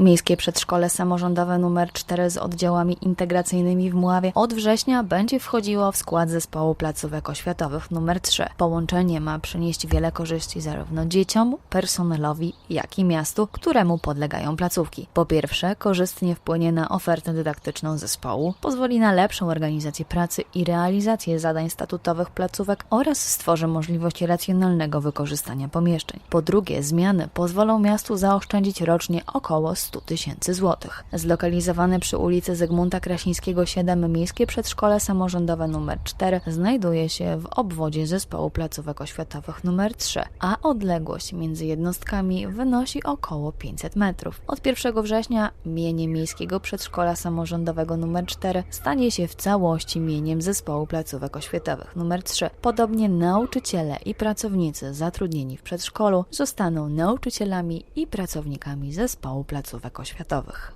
Miejskie Przedszkole Samorządowe nr 4 z oddziałami integracyjnymi w Mławie od września będzie wchodziło w skład zespołu placówek oświatowych nr 3. Połączenie ma przynieść wiele korzyści zarówno dzieciom, personelowi, jak i miastu, któremu podlegają placówki. Po pierwsze, korzystnie wpłynie na ofertę dydaktyczną zespołu, pozwoli na lepszą organizację pracy i realizację zadań statutowych placówek oraz stworzy możliwość racjonalnego wykorzystania pomieszczeń. Po drugie, zmiany pozwolą miastu zaoszczędzić rocznie około 100 tysięcy złotych. Zlokalizowane przy ulicy Zygmunta Krasińskiego 7 Miejskie Przedszkole Samorządowe nr 4 znajduje się w obwodzie zespołu placówek oświatowych nr 3, a odległość między jednostkami wynosi około 500 metrów. Od 1 września mienie Miejskiego Przedszkola Samorządowego nr 4 stanie się w całości mieniem zespołu placówek oświatowych nr 3. Podobnie nauczyciele i pracownicy zatrudnieni w przedszkolu zostaną nauczycielami i pracownikami zespołu placówek oświatowych.